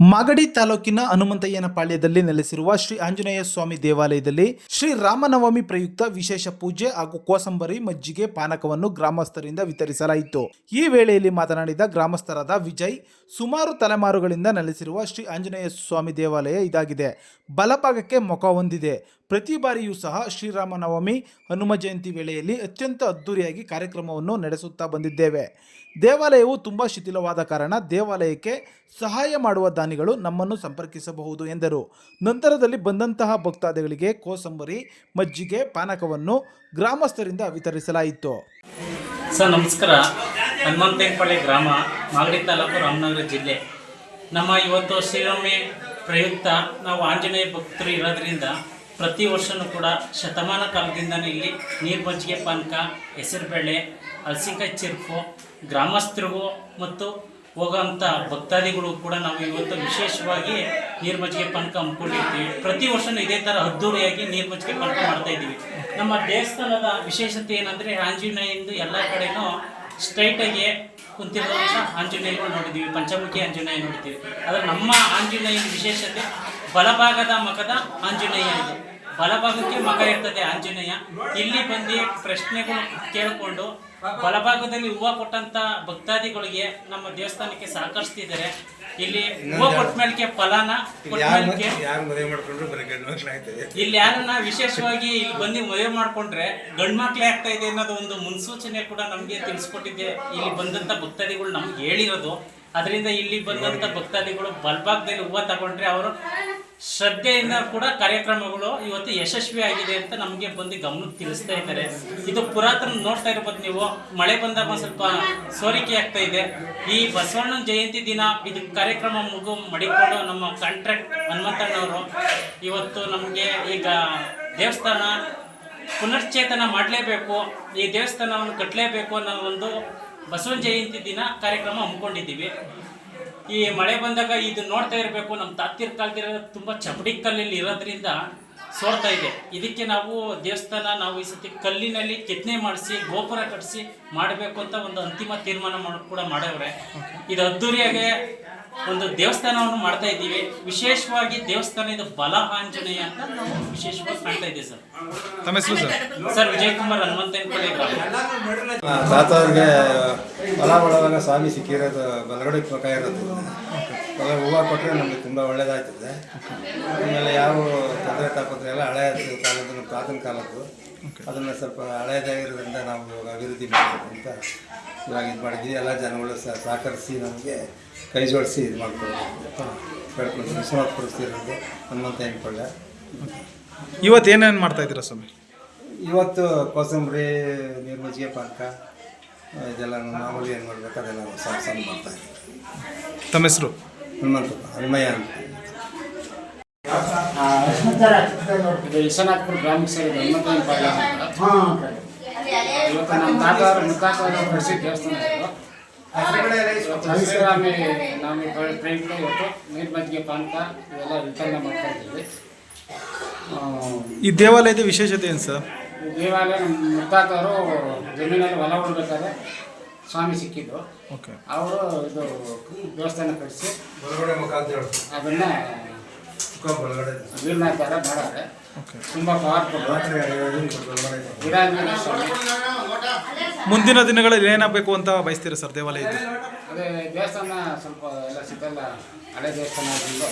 ಮಾಗಡಿ ತಾಲೂಕಿನ ಹನುಮಂತಯ್ಯನ ಪಾಳ್ಯದಲ್ಲಿ ನೆಲೆಸಿರುವ ಶ್ರೀ ಆಂಜನೇಯ ಸ್ವಾಮಿ ದೇವಾಲಯದಲ್ಲಿ ಶ್ರೀ ರಾಮನವಮಿ ಪ್ರಯುಕ್ತ ವಿಶೇಷ ಪೂಜೆ ಹಾಗೂ ಕೋಸಂಬರಿ ಮಜ್ಜಿಗೆ ಪಾನಕವನ್ನು ಗ್ರಾಮಸ್ಥರಿಂದ ವಿತರಿಸಲಾಯಿತು. ಈ ವೇಳೆಯಲ್ಲಿ ಮಾತನಾಡಿದ ಗ್ರಾಮಸ್ಥರಾದ ವಿಜಯ್, ಸುಮಾರು ತಲೆಮಾರುಗಳಿಂದ ನೆಲೆಸಿರುವ ಶ್ರೀ ಆಂಜನೇಯ ಸ್ವಾಮಿ ದೇವಾಲಯ ಇದಾಗಿದೆ. ಬಲಭಾಗಕ್ಕೆ ಮುಖ ಹೊಂದಿದೆ. ಪ್ರತಿ ಬಾರಿಯೂ ಸಹ ಶ್ರೀರಾಮನವಮಿ ಹನುಮ ಜಯಂತಿ ವೇಳೆಯಲ್ಲಿ ಅತ್ಯಂತ ಅದ್ದೂರಿಯಾಗಿ ಕಾರ್ಯಕ್ರಮವನ್ನು ನಡೆಸುತ್ತಾ ಬಂದಿದ್ದೇವೆ. ದೇವಾಲಯವು ತುಂಬ ಶಿಥಿಲವಾದ ಕಾರಣ ದೇವಾಲಯಕ್ಕೆ ಸಹಾಯ ಮಾಡುವ ದಾನಿಗಳು ನಮ್ಮನ್ನು ಸಂಪರ್ಕಿಸಬಹುದು ಎಂದರು. ನಂತರದಲ್ಲಿ ಬಂದಂತಹ ಭಕ್ತಾದಿಗಳಿಗೆ ಕೋಸಂಬರಿ, ಮಜ್ಜಿಗೆ, ಪಾನಕವನ್ನು ಗ್ರಾಮಸ್ಥರಿಂದ ವಿತರಿಸಲಾಯಿತು. ಸರ್, ನಮಸ್ಕಾರ. ಹನುಮಂತೇನಪಳ್ಳಿ ಗ್ರಾಮ, ಮಾಗಡಿ ತಾಲೂಕು ರಾಮನಗರ ಜಿಲ್ಲೆ. ನಮ್ಮ ಇವತ್ತು ಶ್ರೀರಾಮಿ ಪ್ರಯುಕ್ತ ನಾವು ಆಂಜನೇಯ ಭಕ್ತರು ಇರೋದ್ರಿಂದ ಪ್ರತಿ ವರ್ಷವೂ ಕೂಡ ಶತಮಾನ ಕಾಲದಿಂದ ಇಲ್ಲಿ ನೀರು ಮಜ್ಜಿಗೆ, ಪಾನಕ, ಹೆಸರುಬೇಳೆ, ಹಲಸಿಕಾಯಿ ಚಿರುಪು ಗ್ರಾಮಸ್ಥರಿಗೂ ಮತ್ತು ಹೋಗೋಂಥ ಭಕ್ತಾದಿಗಳು ಕೂಡ ನಾವು ಇವತ್ತು ವಿಶೇಷವಾಗಿ ನೀರು ಮಜ್ಜಿಗೆ ಪಾನಕ ಹಮ್ಮಿಕೊಂಡಿರ್ತೀವಿ ಪ್ರತಿ ವರ್ಷವೂ ಇದೇ ಥರ ಅದ್ದೂರಿಯಾಗಿ ನೀರು ಮಜ್ಜಿಗೆ ಪಾನಕ ಮಾಡ್ತಾ ಇದ್ದೀವಿ. ನಮ್ಮ ದೇವಸ್ಥಾನದ ವಿಶೇಷತೆ ಏನಂದರೆ ಆಂಜನೇಯಂದು ಎಲ್ಲ ಕಡೆನೂ ಸ್ಟ್ರೈಟಾಗಿ ಕುಂತಿರುವಂಥ ಆಂಜನೇಯಗಳು ನೋಡಿದ್ದೀವಿ. ಪಂಚಮುಖಿ ಆಂಜನೇಯ ನೋಡ್ತೀವಿ. ಆದರೆ ನಮ್ಮ ಆಂಜನೇಯನ ವಿಶೇಷತೆ ಬಲಭಾಗದ ಮಖದ ಆಂಜನೇಯ ಇದು. ಬಲಭಾಗಕ್ಕೆ ಮಗ ಇರ್ತದೆ ಆಂಜನೇಯ. ಇಲ್ಲಿ ಬಂದು ಪ್ರಶ್ನೆಗಳು ಕೇಳಿಕೊಂಡು ಬಲಭಾಗದಲ್ಲಿ ಹೂವು ಕೊಟ್ಟಂತ ಭಕ್ತಾದಿಗಳಿಗೆ ನಮ್ಮ ದೇವಸ್ಥಾನಕ್ಕೆ ಸಹಕರಿಸ್ತಿದ್ದಾರೆ. ಇಲ್ಲಿ ಹೂವು ಕೊಟ್ಟ ಮೇಲ್ಕೆ ಫಲಾನ ಇಲ್ಲಿ ಯಾರನ್ನ ವಿಶೇಷವಾಗಿ ಇಲ್ಲಿ ಬಂದು ಮದುವೆ ಮಾಡ್ಕೊಂಡ್ರೆ ಗಂಡು ಮಕ್ಳೇ ಆಗ್ತಾ ಇದೆ ಅನ್ನೋದು ಒಂದು ಮುನ್ಸೂಚನೆ ಕೂಡ ನಮ್ಗೆ ತಿಳಿಸ್ಕೊಟ್ಟಿದ್ದೆ ಇಲ್ಲಿ ಬಂದಂತ ಭಕ್ತಾದಿಗಳು ನಮ್ಗೆ ಹೇಳಿರೋದು. ಅದರಿಂದ ಇಲ್ಲಿ ಬಂದಂತ ಭಕ್ತಾದಿಗಳು ಬಲ್ಭಾಗದಲ್ಲಿ ಹೂವು ತಗೊಂಡ್ರೆ ಅವರು ಶ್ರದ್ಧೆಯಿಂದ ಕೂಡ ಕಾರ್ಯಕ್ರಮಗಳು ಇವತ್ತು ಯಶಸ್ವಿ ಆಗಿದೆ ಅಂತ ನಮಗೆ ಬಂದು ಗಮನಕ್ಕೆ ತಿಳಿಸ್ತಾ ಇದ್ದಾರೆ. ಇದು ಪುರಾತನ ನೋಡ್ತಾ ಇರ್ಬೋದು ನೀವು. ಮಳೆ ಬಂದಾಗ ಸ್ವಲ್ಪ ಸೋರಿಕೆ ಆಗ್ತಾ ಇದೆ. ಈ ಬಸವಣ್ಣನ ಜಯಂತಿ ದಿನ ಇದು ಕಾರ್ಯಕ್ರಮ ಮುಗು ಮಡಿಕೊಂಡು ನಮ್ಮ ಕಾಂಟ್ರಾಕ್ಟ್ ಹನುಮಂತಣ್ಣವರು ಇವತ್ತು ನಮಗೆ ಈಗ ದೇವಸ್ಥಾನ ಪುನಶ್ಚೇತನ ಮಾಡಲೇಬೇಕು. ಈ ದೇವಸ್ಥಾನವನ್ನು ಕಟ್ಟಲೇಬೇಕು ಅನ್ನೋ ಒಂದು ಬಸವನ ಜಯಂತಿ ದಿನ ಕಾರ್ಯಕ್ರಮ ಹಮ್ಮಿಕೊಂಡಿದ್ದೀವಿ. ಈ ಮಳೆ ಬಂದಾಗ ಇದು ನೋಡ್ತಾ ಇರಬೇಕು. ನಮ್ಮ ತಾತಿರ್ ಕಾಲದಿರೋ ತುಂಬ ಚಪಡಿ ಕಲ್ಲಲ್ಲಿ ಇರೋದ್ರಿಂದ ಸೋರ್ತಾ ಇದೆ. ಇದಕ್ಕೆ ನಾವು ದೇವಸ್ಥಾನ ನಾವು ಈ ಸತಿ ಕಲ್ಲಿನಲ್ಲಿ ಕೆತ್ತನೆ ಮಾಡಿಸಿ ಗೋಪುರ ಕಟ್ಟಿಸಿ ಮಾಡಬೇಕು ಅಂತ ಒಂದು ಅಂತಿಮ ತೀರ್ಮಾನ ಮಾಡಿ ಕೂಡ ಮಾಡವ್ರೆ. ಇದು ಅದ್ದೂರಿಯಾಗಿ ಒಂದು ದೇವಸ್ಥಾನವನ್ನು ಮಾಡ್ತಾ ಇದ್ದೀವಿ. ವಿಶೇಷವಾಗಿ ದೇವಸ್ಥಾನ ಇದು ಬಲ ಆಂಜನೇಯ ಅಂತ ನಾವು ವಿಶೇಷವಾಗಿ ಕಾಣ್ತಾ ಇದ್ದೀವಿ ಸರ್. ತಮ್ಮ ಹೆಸರು ಸರ್? ಸರ್ ವಿಜಯ್ ಕುಮಾರ್ ಹನುಮಂತ ತಾತವ್ರಿಗೆ ಬಲ ಮಾಡುವಾಗ ಸ್ವಾಮಿ ಸಿಕ್ಕಿರೋದು ಬಲಗಡೆ ಪ್ರಕಾರ ಇರೋದು ಹೂವು ಕೊಟ್ಟರೆ ನಮಗೆ ತುಂಬ ಒಳ್ಳೇದಾಗ್ತದೆ. ಆಮೇಲೆ ಯಾವ ತೊಂದರೆ ತಾಪತ್ರೆ ಎಲ್ಲ ಹಳೆಯ ಕಾಲದ್ದು ಪ್ರಾಥಮಿಕ ಕಾಲದ್ದು. ಅದನ್ನು ಸ್ವಲ್ಪ ಹಳೆಯದಾಗಿರೋದ್ರಿಂದ ನಾವು ಅಭಿವೃದ್ಧಿ ಮಾಡಬೇಕು ಅಂತ ಇವಾಗ ಇದು ಮಾಡಿದ್ವಿ. ಎಲ್ಲ ಜನಗಳು ಸಹ ಸಹಕರಿಸಿ ನಮಗೆ ಕೈ ಜೋಡಿಸಿ ಇದು ಮಾಡ್ಕೊಳ್ಬೇಕು ಅಂತ ಹೇಳ್ಕೊಂಡು. ವಿಶ್ವನಾಥ್ ಕೊಡಿಸ್ತಿರೋದು ಹನುಮಂತ ಇವತ್ತು ಏನೇನು ಮಾಡ್ತಾ ಇದ್ದೀರಾ ಸ್ವಾಮಿ? ಇವತ್ತು ಕೋಸಂಬರಿ ನೀರು ಮಜ್ಜಿಗೆ ಪಾಕ ಇದೆಲ್ಲ ಮಾಮೂಲಿ ಏನು ಮಾಡಬೇಕು ಅದೆಲ್ಲ ಸಣ್ಣ ಸಣ್ಣ ಮಾಡ್ತಾ ಇದ್ದೀವಿ. ತಮ್ಮ ಹೆಸರು? ಹನುಮಂತಪ್ಪ ಹನುಮಯ್ಯ ಅಂತ. ಇದು ಹನುಮಂತ ಗ್ರಾಮಕ್ಕೆ ಸೇರಿದ ಇವತ್ತು ನಮ್ಮ ತಾತ ಮುತ್ತಾತ ದೇವಸ್ಥಾನ ಇದು ಇವತ್ತು ಶ್ರೀರಾಮಿ ನಾಮಿ ಪ್ರ- ಪ್ರಯುಕ್ತ ಇವತ್ತು. ನೀರು ಮಜ್ಜಿಗೆ ಪಾನಕ ಇವೆಲ್ಲ ವಿತರಣೆ ಮಾಡ್ತಾ ಇದ್ದೀವಿ. ಆ, ಈ ದೇವಾಲಯದ ವಿಶೇಷತೆ ಏನು ಸರ್? ಈ ದೇವಾಲಯ ನಮ್ಮ ಮುತ್ತಾತವರು ಜಮೀನಲ್ಲಿ ಹೊಲ ಹೊಡ್ಬೇಕಾದ್ರೆ ಸ್ವಾಮಿ ಸಿಕ್ಕಿದ್ದು ಓಕೆ. ಅವರು ಇದು ದೇವಸ್ಥಾನ ಕಟ್ಟಿಸಿ ಅದನ್ನ ವೀರನಾಥರ ಮಾಡಾರೆ ತುಂಬ ಬಲಗಡೆ ವಿರಾಜೇಂದ್ರ ಮುಂದಿನ ದಿನಗಳಲ್ಲಿ ಏನಾಗಬೇಕು ಅಂತ ಬಯಸ್ತೀರಾ ಸರ್ ದೇವಾಲಯ ಅದೇ ದೇವಸ್ಥಾನ ಸ್ವಲ್ಪ ಎಲ್ಲ ಸಿಕ್ಕಲ್ಲ ಹಳೆ ದೇವಸ್ಥಾನ ಆಗಿದ್ದು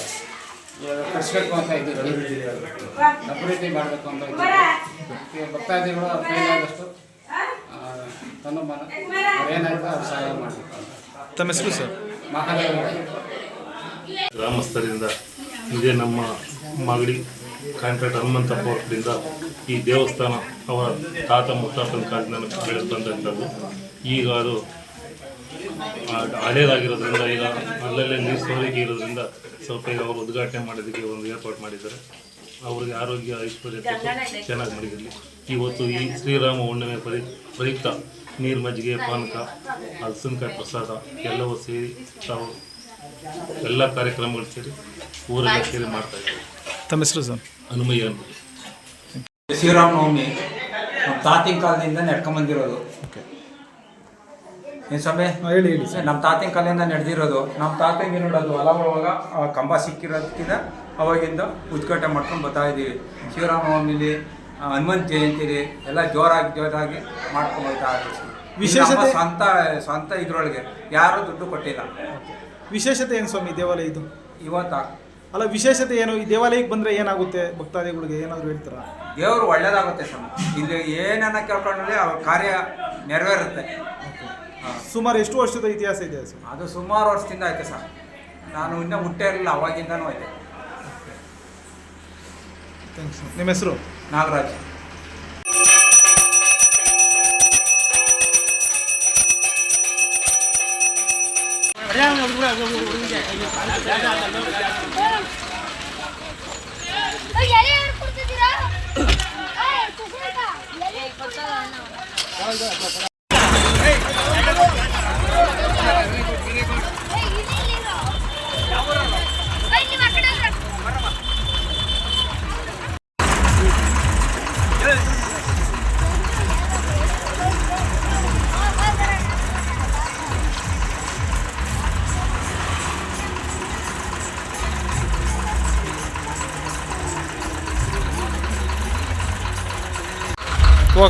ಇವಾಗ ಕಟ್ಸ್ಬೇಕು ಅಂತ ಇದ್ದೀವಿ. ಅಭಿವೃದ್ಧಿ ಮಾಡಬೇಕು ಅಂತ ಇದ್ದೀವಿ. ಭಕ್ತಾದಿಗಳು ಅವ್ರ ಕೈಲಾದಷ್ಟು ತನ್ನ ಮನ ಏನಾಯ್ತು ಸಹಾಯ ಮಾಡಬೇಕು ಅಂತ. ತಮ್ಮ ಹೆಸರು ಸರ್? ಮಹಾದೇವ. ಗ್ರಾಮಸ್ಥರಿಂದ ಇದೇ ನಮ್ಮ ಮಾಗಡಿ ಕಾಂಟ್ರಾಕ್ಟ್ ಹನುಮಂತಪ್ಪ ಅವರಿಂದ ಈ ದೇವಸ್ಥಾನ ಅವರ ತಾತ ಮುತ್ತಾತನ ಕಾಲದಿಂದ ಬೆಳೆದು ಬಂದಂಥದ್ದು. ಈಗ ಅದು ಹಳೇದಾಗಿರೋದ್ರಿಂದ ಈಗ ಅಲ್ಲಲ್ಲೇ ನೀರು ಸೋರಿಕೆ ಇರೋದ್ರಿಂದ ಸ್ವಲ್ಪ ಈಗ ಅವರು ಉದ್ಘಾಟನೆ ಮಾಡೋದಕ್ಕೆ ಒಂದು ಏರ್ಪಾಡು ಮಾಡಿದ್ದಾರೆ. ಅವ್ರಿಗೆ ಆರೋಗ್ಯ, ಐಶ್ವರ್ಯ ಚೆನ್ನಾಗಿ ಮಡಿಗಿರಲಿ ಇವತ್ತು ಈ ಶ್ರೀರಾಮ ಹುಣ್ಣಿಮೆ ಪರಿ ಪ್ರಯುಕ್ತ ನೀರು ಮಜ್ಜಿಗೆ, ಪಾನಕ, ಹಲಸಿನಕಾಯಿ ಪ್ರಸಾದ ಎಲ್ಲವೂ ಸೇರಿ ತಾವು ಎಲ್ಲ ಕಾರ್ಯಕ್ರಮಗಳು ಸೇರಿ ಊರಲ್ಲಿ ಸೇರಿ ಮಾಡ್ತಾ ಇದ್ದೀವಿ ತಮ್ಮ ಹೆಸರು ಸರ್? ಹನುಮಯ್ಯ ಶ್ರೀರಾಮನವಮಿ ನಮ್ಮ ತಾತಿನ ಕಾಲದಿಂದ ನಡ್ಕೊಂಬಂದಿರೋದು. ಏನು ಸ್ವಾಮಿ? ಹೇಳಿ ಹೇಳಿ ಸರ್. ನಮ್ಮ ತಾತಿನ ಕಾಲದಿಂದ ನಡೆದಿರೋದು. ನಮ್ಮ ತಾತಂಗೆ ನೋಡೋದು ಅಲವಾಗ ಆ ಕಂಬ ಸಿಕ್ಕಿರೋದಕ್ಕಿಂತ ಅವಾಗಿಂದ ಉದ್ಘಾಟನೆ ಮಾಡ್ಕೊಂಡು ಬರ್ತಾ ಇದ್ದೀವಿ. ಶಿವರಾಮನವಮಿಲಿ ಆ, ಹನುಮಂತ ಜಯಂತಿಲಿ ಎಲ್ಲ ಜೋರಾಗಿ ಜೋರಾಗಿ ಮಾಡ್ಕೊಂಡು ಬರ್ತಾ ಇದ್ದೀವಿ. ನಮ್ಮ ಸ್ವಂತ ಸ್ವಂತ ಇದ್ರೊಳಗೆ ಯಾರೂ ದುಡ್ಡು ಕೊಟ್ಟಿಲ್ಲ. ವಿಶೇಷತೆ ಏನು ಸ್ವಾಮಿ ದೇವಾಲಯ ಇದು? ಇವತ್ತ? ಅಲ್ಲ ವಿಶೇಷತೆ ಏನು? ಈ ದೇವಾಲಯಕ್ಕೆ ಬಂದ್ರೆ ಏನಾಗುತ್ತೆ? ಭಕ್ತಾದಿಗಳಿಗೆ ಏನಾದರೂ ಹೇಳ್ತಾರ? ದೇವರು ಒಳ್ಳೇದಾಗುತ್ತೆ ಸ್ವಾಮಿ ಇಲ್ಲಿ ಏನನ್ನ ಕೇಳ್ಕೊಂಡ್ರೆ ಅವ್ರ ಕಾರ್ಯ ನೆರವೇರುತ್ತೆ. ಸುಮಾರು ಎಷ್ಟು ವರ್ಷದ ಇತಿಹಾಸ ಇದೆ ಸರ್ ಅದು ಸುಮಾರು ವರ್ಷದಿಂದ ಐತೆ ಸರ್. ನಾನು ಇನ್ನೂ ಹುಟ್ಟೇ ಇರಲಿಲ್ಲ ಅವಾಗಿಂದನೂ ಐತೆ ಥ್ಯಾಂಕ್ಸ್ ನಿಮ್ಮ ಹೆಸರು? ನಾಗರಾಜ್.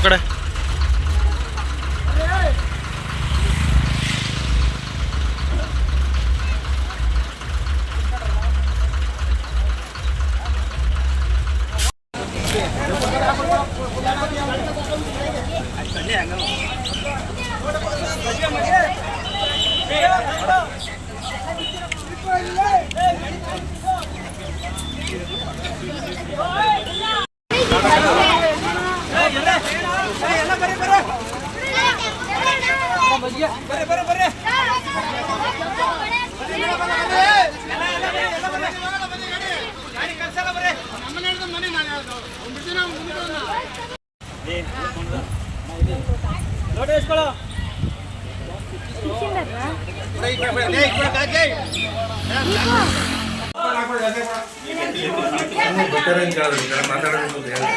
ಕಡೆ. Hey! ಹೋ ಕಡೆ ಮಾತಾಡೋದು ಅಂತ ಹೇಳಿದೆ.